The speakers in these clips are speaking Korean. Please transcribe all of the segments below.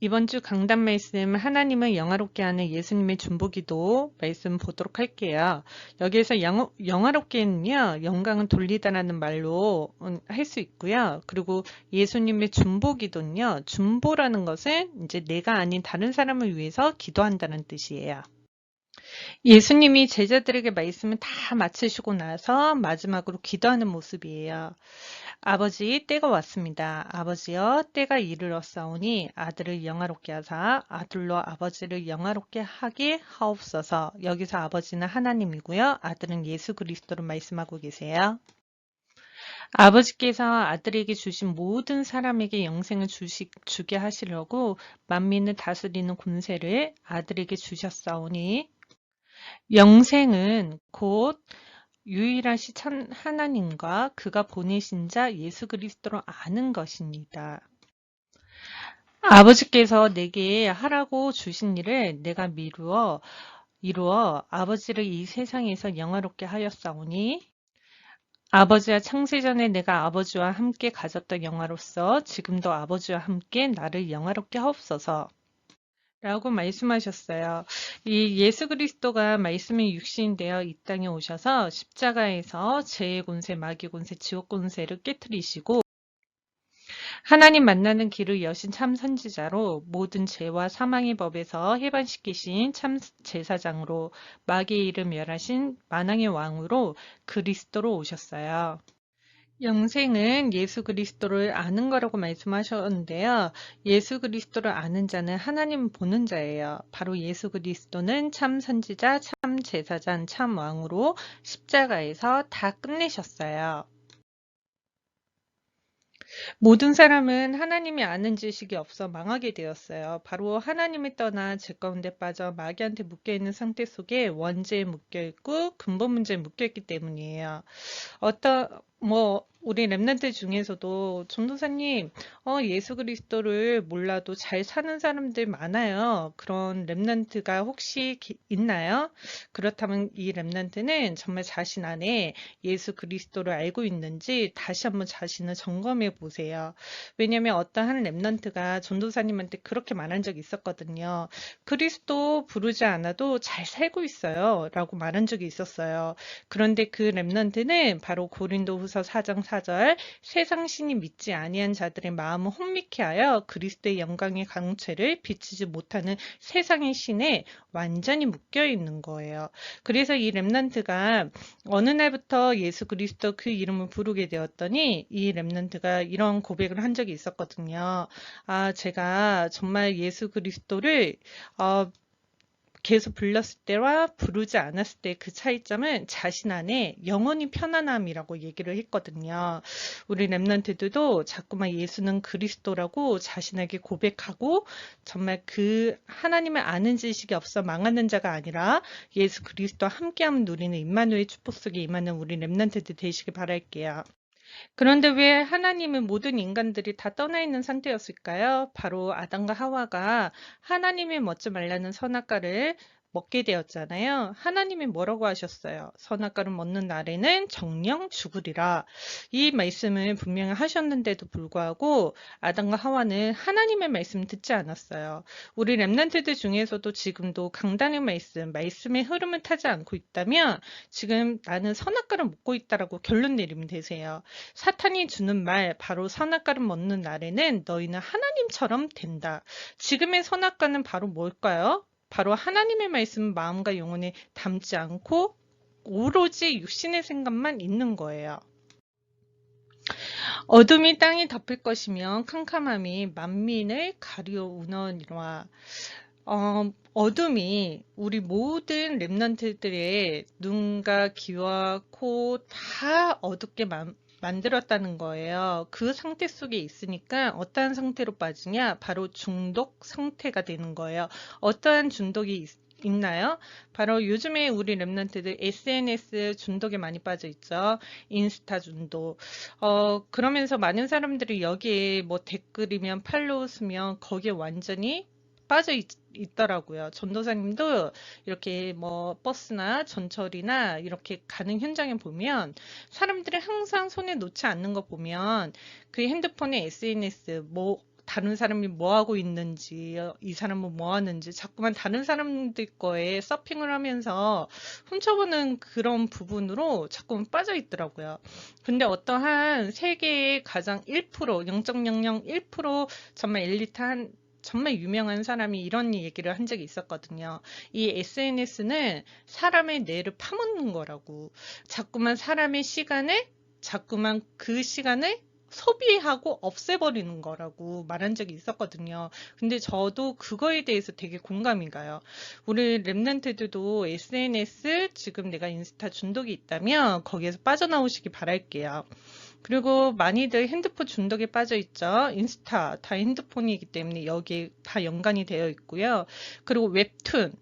이번 주 강단 말씀 하나님을 영화롭게 하는 예수님의 중보기도 말씀 보도록 할게요. 여기에서 영, 영화롭게는요. 영광은 돌리다라는 말로 음, 할수 있고요. 그리고 예수님의 중보기도는요. 중보라는 것은 이제 내가 아닌 다른 사람을 위해서 기도한다는 뜻이에요. 예수님이 제자들에게 말씀을 다 마치시고 나서 마지막으로 기도하는 모습이에요. 아버지 때가 왔습니다. 아버지여 때가 이르렀사오니 아들을 영화롭게 하사 아들로 아버지를 영화롭게 하게 하옵소서. 여기서 아버지는 하나님이고요. 아들은 예수 그리스도로 말씀하고 계세요. 아버지께서 아들에게 주신 모든 사람에게 영생을 주시, 주게 하시려고 만민을 다스리는 군세를 아들에게 주셨사오니 영생은 곧 유일하신 천 하나님과 그가 보내신 자 예수 그리스도로 아는 것입니다. 아버지께서 내게 하라고 주신 일을 내가 미루어 이루어 아버지를 이 세상에서 영화롭게 하였사오니 아버지와 창세 전에 내가 아버지와 함께 가졌던 영화로서 지금도 아버지와 함께 나를 영화롭게 하옵소서. 라고 말씀하셨어요. 이 예수 그리스도가 말씀이 육신되어 이 땅에 오셔서 십자가에서 죄의 권세, 마귀 권세, 지옥 권세를 깨뜨리시고 하나님 만나는 길을 여신 참 선지자로 모든 죄와 사망의 법에서 해반시키신 참 제사장으로 마귀의 이름 멸하신 만왕의 왕으로 그리스도로 오셨어요. 영생은 예수 그리스도를 아는 거라고 말씀하셨는데요. 예수 그리스도를 아는 자는 하나님 보는 자예요. 바로 예수 그리스도는 참 선지자, 참 제사장, 참 왕으로 십자가에서 다 끝내셨어요. 모든 사람은 하나님이 아는 지식이 없어 망하게 되었어요. 바로 하나님을 떠나 죄 가운데 빠져 마귀한테 묶여있는 상태 속에 원죄에 묶여있고 근본 문제에 묶여있기 때문이에요. 어떤 뭐 우리 랩런트 중에서도 전도사님 어, 예수 그리스도를 몰라도 잘 사는 사람들 많아요. 그런 랩런트가 혹시 기, 있나요? 그렇다면 이 랩런트는 정말 자신 안에 예수 그리스도를 알고 있는지 다시 한번 자신을 점검해 보세요. 왜냐하면 어떤 한 랩런트가 전도사님한테 그렇게 말한 적이 있었거든요. 그리스도 부르지 않아도 잘 살고 있어요. 라고 말한 적이 있었어요. 그런데 그 랩런트는 바로 고린도후서 4장 4절 세상 신이 믿지 아니한 자들의 마음을 혼미케 하여 그리스도의 영광의 강체를 비치지 못하는 세상의 신에 완전히 묶여 있는 거예요. 그래서 이 렘넌트가 어느 날부터 예수 그리스도 그 이름을 부르게 되었더니 이 렘넌트가 이런 고백을 한 적이 있었거든요. 아, 제가 정말 예수 그리스도를 어, 계속 불렀을 때와 부르지 않았을 때 그 차이점은 자신 안에 영원히 편안함이라고 얘기를 했거든요. 우리 랩런트들도 자꾸만 예수는 그리스도라고 자신에게 고백하고 정말 그 하나님을 아는 지식이 없어 망하는 자가 아니라 예수 그리스도와 함께하면 누리는 임마누의 축복 속에 임하는 우리 랩런트들 되시길 바랄게요. 그런데 왜 하나님은 모든 인간들이 다 떠나 있는 상태였을까요? 바로 아담과 하와가 하나님의 먹지 말라는 선악과를 먹게 되었잖아요. 하나님이 뭐라고 하셨어요? 선악과를 먹는 날에는 정령 죽으리라. 이 말씀을 분명히 하셨는데도 불구하고 아담과 하와는 하나님의 말씀 듣지 않았어요. 우리 랩런트들 중에서도 지금도 강단의 말씀, 말씀의 흐름을 타지 않고 있다면 지금 나는 선악과를 먹고 있다라고 결론 내리면 되세요. 사탄이 주는 말 바로 선악과를 먹는 날에는 너희는 하나님처럼 된다. 지금의 선악과는 바로 뭘까요? 바로 하나님의 말씀 마음과 영혼에 담지 않고 오로지 육신의 생각만 있는 거예요. 어둠이 땅이 덮을 것이며 캄캄함이 만민을 가리어 우너니라. 어, 어둠이 우리 모든 랩런트들의 눈과 귀와 코 다 어둡게 만, 만들었다는 거예요. 그 상태 속에 있으니까 어떠한 상태로 빠지냐? 바로 중독 상태가 되는 거예요. 어떠한 중독이 있, 있나요? 바로 요즘에 우리 랩런트들 SNS 중독에 많이 빠져 있죠. 인스타 중독. 어, 그러면서 많은 사람들이 여기에 뭐 댓글이면 팔로우 쓰면 거기에 완전히 빠져 있, 더라고요 전도사님도 이렇게 뭐 버스나 전철이나 이렇게 가는 현장에 보면 사람들이 항상 손에 놓지 않는 거 보면 그 핸드폰에 SNS 뭐 다른 사람이 뭐 하고 있는지, 어, 이 사람은 뭐 하는지, 자꾸만 다른 사람들 거에 서핑을 하면서 훔쳐보는 그런 부분으로 자꾸만 빠져 있더라고요. 근데 어떠한 세계의 가장 1%, 0.001% 정말 엘리트 한 정말 유명한 사람이 이런 얘기를 한 적이 있었거든요. 이 SNS는 사람의 뇌를 파먹는 거라고. 자꾸만 사람의 시간을, 자꾸만 그 시간을 소비하고 없애버리는 거라고 말한 적이 있었거든요. 근데 저도 그거에 대해서 되게 공감이 가요. 우리 랩런트들도 SNS 지금 내가 인스타 중독이 있다면 거기에서 빠져나오시기 바랄게요. 그리고 많이들 핸드폰 중독에 빠져 있죠. 인스타 다 핸드폰이기 때문에 여기에 다 연관이 되어 있고요. 그리고 웹툰.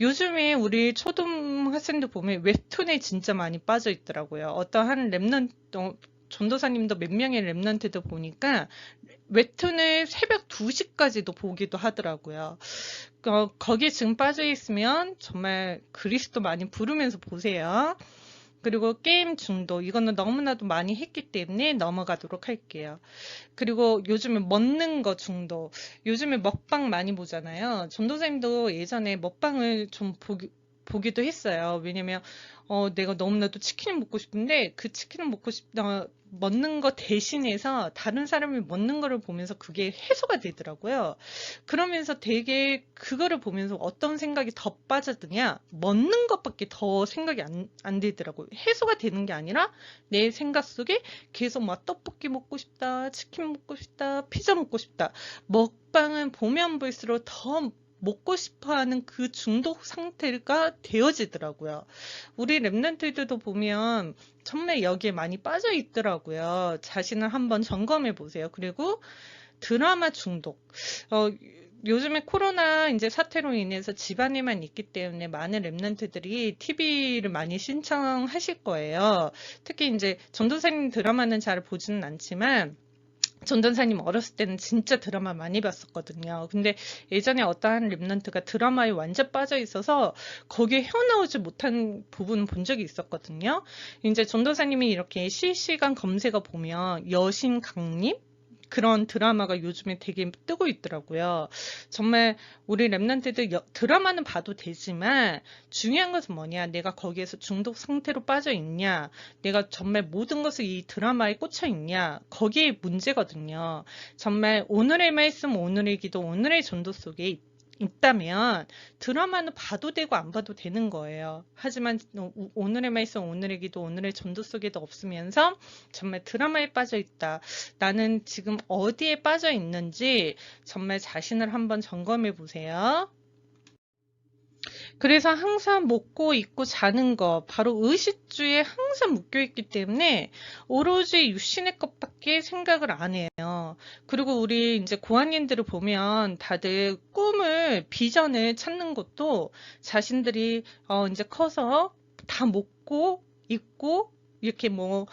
요즘에 우리 초등학생들 보면 웹툰에 진짜 많이 빠져 있더라고요. 어떠한 랩넌 전도사님도 몇 명의 랩런트도 보니까 웹툰을 새벽 2시까지도 보기도 하더라고요. 어, 거기에 지금 빠져 있으면 정말 그리스도 많이 부르면서 보세요. 그리고 게임 중독 이거는 너무나도 많이 했기 때문에 넘어가도록 할게요. 그리고 요즘에 먹는 거 중독 요즘에 먹방 많이 보잖아요. 전도사님도 예전에 먹방을 좀 보기, 보기도 했어요. 왜냐면 어, 내가 너무나도 치킨을 먹고 싶은데 그 치킨을 먹고 싶다 먹는 거 대신해서 다른 사람이 먹는 거를 보면서 그게 해소가 되더라고요. 그러면서 되게 그거를 보면서 어떤 생각이 더 빠져드냐 먹는 것밖에 더 생각이 안, 안 되더라고요. 해소가 되는 게 아니라 내 생각 속에 계속 막 떡볶이 먹고 싶다, 치킨 먹고 싶다, 피자 먹고 싶다. 먹방은 보면 볼수록 더 먹고 싶어 하는 그 중독 상태가 되어지더라고요. 우리 랩런트들도 보면 정말 여기에 많이 빠져 있더라고요. 자신을 한번 점검해 보세요. 그리고 드라마 중독. 어, 요즘에 코로나 이제 사태로 인해서 집안에만 있기 때문에 많은 랩런트들이 TV를 많이 신청하실 거예요. 특히 이제 전도사님 드라마는 잘 보지는 않지만 전전사님 어렸을 때는 진짜 드라마 많이 봤었거든요. 근데 예전에 어떠한 랩런트가 드라마에 완전 빠져 있어서 거기에 헤어나오지 못한 부분 본 적이 있었거든요. 이제 전도사님이 이렇게 실시간 검색어 보면 여신 강림 그런 드라마가 요즘에 되게 뜨고 있더라고요. 정말 우리 랩런트들 드라마는 봐도 되지만 중요한 것은 뭐냐? 내가 거기에서 중독 상태로 빠져 있냐? 내가 정말 모든 것을 이 드라마에 꽂혀 있냐? 거기에 문제거든요. 정말 오늘의 말씀, 오늘의 기도, 오늘의 전도 속에 있다면 드라마는 봐도 되고 안 봐도 되는 거예요. 하지만 오늘의 말씀, 오늘의 기도, 오늘의 전도 속에도 없으면서 정말 드라마에 빠져 있다. 나는 지금 어디에 빠져 있는지 정말 자신을 한번 점검해 보세요. 그래서 항상 먹고 입고 자는 거 바로 의식주에 항상 묶여 있기 때문에 오로지 유신의 것밖에 생각을 안 해요. 그리고 우리 이제 고아님들을 보면 다들 꿈을 비전을 찾는 것도 자신들이 어 이제 커서 다 먹고 입고 이렇게 뭐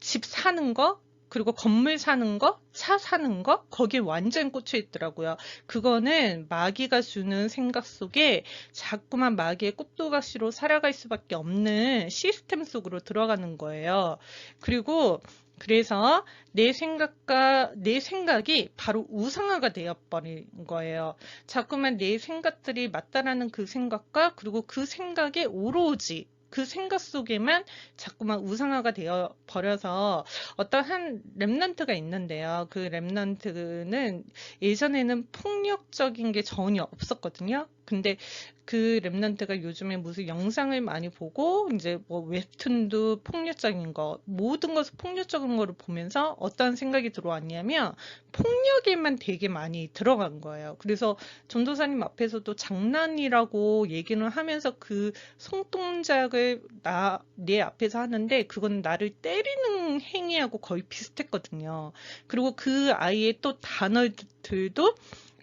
집 사는 거 그리고 건물 사는 거, 차 사는 거, 거기에 완전 꽂혀 있더라고요. 그거는 마귀가 주는 생각 속에 자꾸만 마귀의 꽃도가시로 살아갈 수밖에 없는 시스템 속으로 들어가는 거예요. 그리고 그래서 내 생각과 내 생각이 바로 우상화가 되어버린 거예요. 자꾸만 내 생각들이 맞다라는 그 생각과 그리고 그 생각에 오로지 그 생각 속에만 자꾸만 우상화가 되어 버려서 어떤 한 랩런트가 있는데요. 그 랩런트는 예전에는 폭력적인 게 전혀 없었거든요. 근데 그 랩런트가 요즘에 무슨 영상을 많이 보고 이제 뭐 웹툰도 폭력적인 거 모든 것을 폭력적인 거를 보면서 어떤 생각이 들어왔냐면 폭력에만 되게 많이 들어간 거예요. 그래서 전도사님 앞에서도 장난이라고 얘기를 하면서 그 손동작을 나 내 앞에서 하는데 그건 나를 때리는 행위하고 거의 비슷했거든요. 그리고 그 아이의 또 단어들도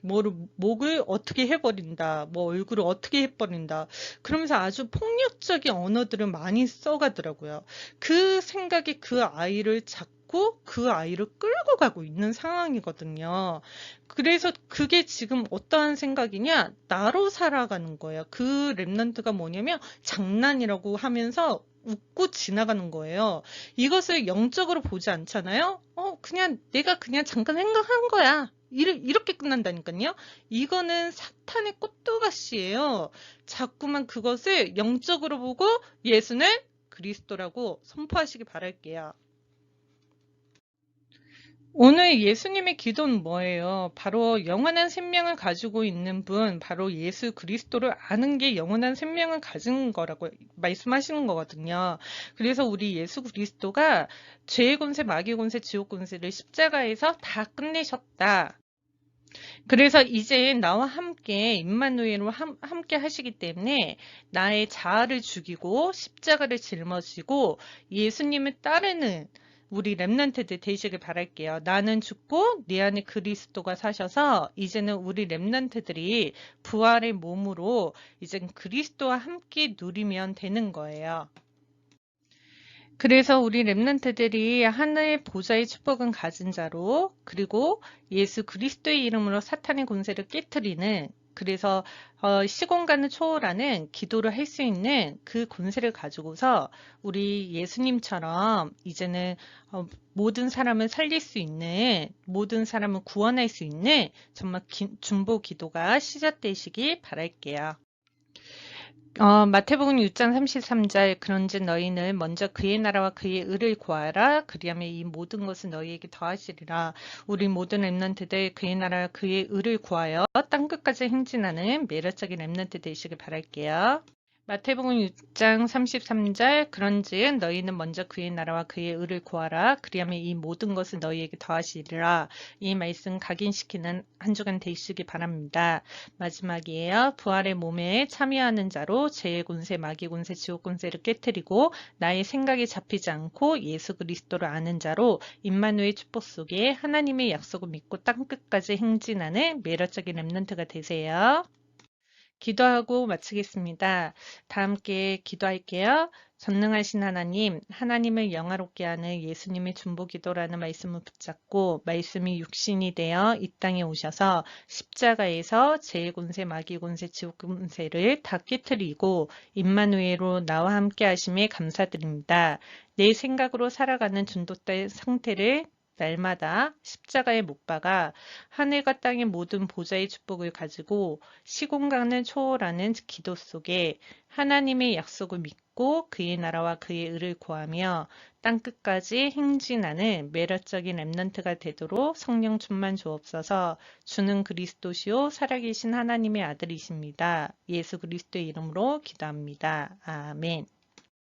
뭐를 목을 어떻게 해버린다, 뭐 얼굴을 어떻게 해버린다. 그러면서 아주 폭력적인 언어들을 많이 써가더라고요. 그 생각이 그 아이를 잡고 그 아이를 끌고 가고 있는 상황이거든요. 그래서 그게 지금 어떠한 생각이냐? 나로 살아가는 거예요. 그 랩런트가 뭐냐면 장난이라고 하면서 웃고 지나가는 거예요. 이것을 영적으로 보지 않잖아요? 어, 그냥 내가 그냥 잠깐 생각한 거야. 이- 이렇게 끝난다니까요. 이거는 사탄의 꽃두가시예요. 자꾸만 그것을 영적으로 보고 예수는 그리스도라고 선포하시기 바랄게요. 오늘 예수님의 기도는 뭐예요? 바로 영원한 생명을 가지고 있는 분, 바로 예수 그리스도를 아는 게 영원한 생명을 가진 거라고 말씀하시는 거거든요. 그래서 우리 예수 그리스도가 죄의 권세, 마귀의 권세, 지옥 권세를 십자가에서 다 끝내셨다. 그래서 이제 나와 함께 임마누엘로 함- 함께 하시기 때문에 나의 자아를 죽이고 십자가를 짊어지고 예수님을 따르는 우리 랩런트들 되시길 바랄게요. 나는 죽고 내 안에 그리스도가 사셔서 이제는 우리 랩런트들이 부활의 몸으로 이제 그리스도와 함께 누리면 되는 거예요. 그래서 우리 랩런트들이 하늘의 보좌의 축복은 가진 자로 그리고 예수 그리스도의 이름으로 사탄의 권세를 깨뜨리는 그래서 어, 시공간을 초월하는 기도를 할 수 있는 그 권세를 가지고서 우리 예수님처럼 이제는 어, 모든 사람을 살릴 수 있는 모든 사람을 구원할 수 있는 정말 기- 중보 기도가 시작되시기 바랄게요. 어, 마태복음 6장 33절 그런즉 너희는 먼저 그의 나라와 그의 의를 구하라 그리하면 이 모든 것을 너희에게 더하시리라 우리 모든 랩런트들 그의 나라와 그의 의를 구하여 땅 끝까지 행진하는 매력적인 랩런트 되시길 바랄게요. 마태복음 6장 33절 그런즉 너희는 먼저 그의 나라와 그의 의를 구하라 그리하면 이 모든 것을 너희에게 더하시리라 이 말씀 각인시키는 한 주간 되시기 바랍니다. 마지막이에요. 부활의 몸에 참여하는 자로 죄의 군세, 마귀 군세, 지옥 군세를 깨뜨리고 나의 생각이 잡히지 않고 예수 그리스도를 아는 자로 임마누의 축복 속에 하나님의 약속을 믿고 땅 끝까지 행진하는 매력적인 랩런트가 되세요. 기도하고 마치겠습니다. 다 함께 기도할게요. 전능하신 하나님, 하나님을 영화롭게 하는 예수님의 중보 기도라는 말씀을 붙잡고 말씀이 육신이 되어 이 땅에 오셔서 십자가에서 제 군세, 마귀 군세, 지옥 군세를 다 깨뜨리고 임마누엘로 나와 함께 하심에 감사드립니다. 내 생각으로 살아가는 중독된 상태를 날마다 십자가에 못 박아 하늘과 땅의 모든 보좌의 축복을 가지고 시공간을 초월하는 기도 속에 하나님의 약속을 믿고 그의 나라와 그의 의를 구하며 땅 끝까지 행진하는 매력적인 랩런트가 되도록 성령 충만 주옵소서 주는 그리스도시요 살아계신 하나님의 아들이십니다. 예수 그리스도의 이름으로 기도합니다. 아멘.